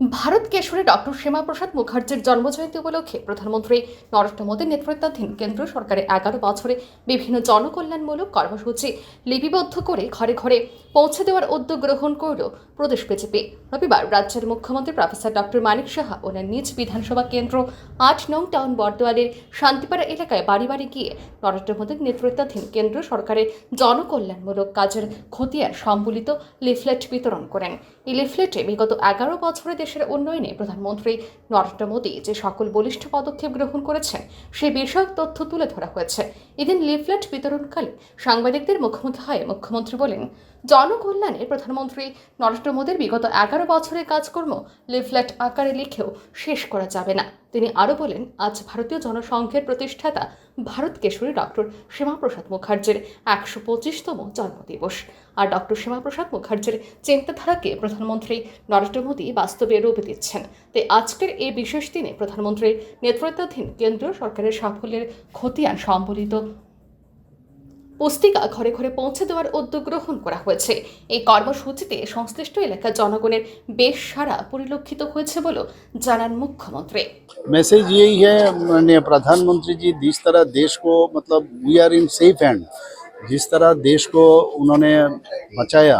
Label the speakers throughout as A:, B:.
A: Bharat Keshari doctor Shyamaprasad মুখার্জির জন্মজয়ন্তী উপলক্ষে প্রধানমন্ত্রী নরেন্দ্র মোদীর নেতৃত্বাধীন কেন্দ্র সরকারের এগারো বছরে বিভিন্ন জনকল্যাণমূলক কর্মসূচি লিপিবদ্ধ করে ঘরে ঘরে পৌঁছে দেওয়ার উদ্যোগ গ্রহণ করল প্রদেশ বিজেপি। রবিবার রাজ্যের মুখ্যমন্ত্রী প্রফেসর ডক্টর মানিক সাহা ওনার নিজ বিধানসভা কেন্দ্র আট নং টাউন বর্দোয়ালের শান্তিপাড়া এলাকায় বাড়ি বাড়ি গিয়ে নরেন্দ্র মোদীর নেতৃত্বাধীন কেন্দ্র সরকারের জনকল্যাণমূলক কাজের খতিয়ান সম্বলিত লিফলেট বিতরণ করেন। এই লিফলেটে বিগত এগারো বছরে দেশের উন্নয়নে প্রধানমন্ত্রী নরেন্দ্র মোদী যে সকল বলিষ্ঠ পদক্ষেপ গ্রহণ করেছেন সেই বিষয়ক তথ্য তুলে ধরা হয়েছে। এদিন লিফলেট বিতরণকালে সাংবাদিকদের মুখোমুখি হয়ে মুখ্যমন্ত্রী বলেন, জনকল্যাণে প্রধানমন্ত্রী নরেন্দ্র মোদীর বিগত এগারো বছরের কাজকর্ম লিফলেট আকারে লিখেও শেষ করা যাবে না। তিনি আরও বলেন, আজ ভারতীয় জনসংঘের প্রতিষ্ঠাতা ভারত কেশরী ডক্টর শ্যামাপ্রসাদ মুখার্জির একশো পঁচিশতম জন্মদিবস। আর ডক্টর শ্যামাপ্রসাদ মুখার্জির চিন্তাধারাকে প্রধানমন্ত্রী নরেন্দ্র মোদী বাস্তবে রূপ দিচ্ছেন তাই আজকের এই বিশেষ দিনে প্রধানমন্ত্রীর নেতৃত্বাধীন কেন্দ্রীয় সরকারের সাফল্যের খতিয়ান সম্বলিত পুস্তিকা ঘরে ঘরে পৌঁছে দেওয়ার উদ্যোগ গ্রহণ করা হয়েছে এই কর্মসূচিতে সংশ্লিষ্ট এলাকার জনগণের বেশ সারা পরিলক্ষিত হয়েছে বলেও জানান মুখ্যমন্ত্রী
B: मैसेज यही है माननीय प्रधानमंत्री जी जिस तरह देश को मतलब we are in safe hand जिस तरह देश को उन्होंने बचाया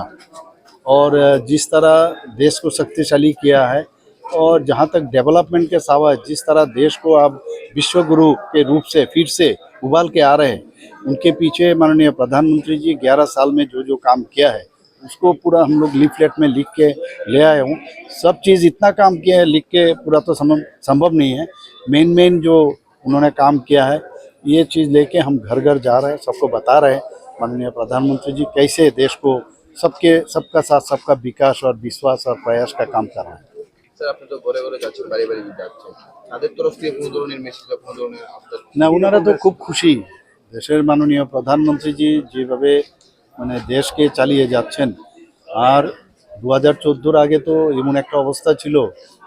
B: और जिस तरह देश को शक्तिशाली किया है और जहाँ तक डेवलपमेंट के सावा जिस तरह देश को अब विश्व गुरु के रूप से फिर से उबाल के आ रहे हैं, उनके पीछे माननीय प्रधानमंत्री जी 11 साल में जो जो काम किया है, उसको पूरा हम लोग लीफलेट में लिख के ले आए हूँ। सब चीज़ इतना काम किया है, लिख के पूरा तो संभव नहीं है। मेन मेन जो उन्होंने काम किया है, ये चीज़ लेके हम घर घर जा रहे हैं, सबको बता रहे हैं। माननीय प्रधानमंत्री जी, कैसे देश को सबके सबका साथ सबका विकास और विश्वास और प्रयास का काम कर रहे हैं
C: স্যার আপনি তো ঘরে ঘরে যাচ্ছেন বাড়ি বাড়ি যাচ্ছেন তাদের তরফ থেকে কোনো ধরনের মেসেজ বা কোনো ধরনের আপনার
B: না ওনারা তো খুব খুশি দেশের মাননীয় প্রধানমন্ত্রীজি যেভাবে মানে দেশকে চালিয়ে যাচ্ছেন আর দু হাজার চোদ্দোর আগে তো এমন একটা অবস্থা ছিল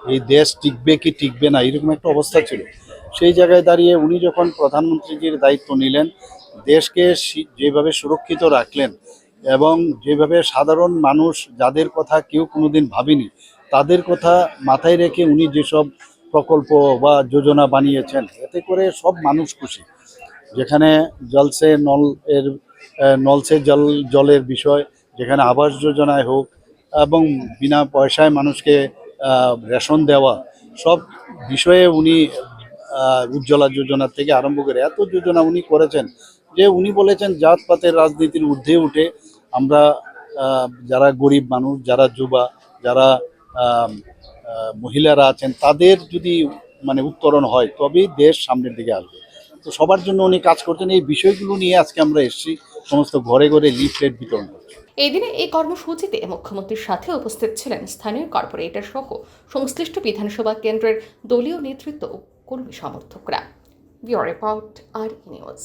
B: এই দেশ টিকবে কি টিকবে না এরকম একটা অবস্থা ছিল সেই জায়গায় দাঁড়িয়ে উনি যখন প্রধানমন্ত্রীজির দায়িত্ব নিলেন দেশকে সি- যেভাবে সুরক্ষিত রাখলেন এবং যেভাবে সাধারণ মানুষ যাদের কথা কেউ কোনোদিন ভাবেনি, তাদের কথা মাথায় রেখে উনি যেসব প্রকল্প বা যোজনা বানিয়েছেন, এতে করে সব মানুষ খুশি। যেখানে জলসে নল এর নলসে জল, জলের বিষয়, যেখানে আবাস যোজনায় হোক এবং বিনা পয়সায় মানুষকে রেশন দেওয়া, সব বিষয়ে উনি উজ্জ্বলা যোজনা থেকে আরম্ভ করে এত যোজনা উনি করেছেন যে উনি বলেছেন জাতপাতের রাজনীতির ঊর্ধ্বে উঠে আমরা যারা গরিব মানুষ, যারা যুবা, যারা মহিলারা আছেন, তাদের যদি মানে উত্তরণ হয়, তবেই দেশ সামনের দিকে আসবে। তো সবার জন্য উনি কাজ করছেন। এই বিষয়গুলো নিয়ে আজকে আমরা এসেছি, সমস্ত ঘরে ঘরে লিফলেট বিতরণ করছি।
A: এই দিনে এই কর্মসূচিতে মুখ্যমন্ত্রীর সাথে উপস্থিত ছিলেন স্থানীয় কর্পোরেটর সহ সংশ্লিষ্ট বিধানসভা কেন্দ্রের দলীয় নেতৃত্ব কর্মী সমর্থকরা। রিপোর্ট, আর নিউজ।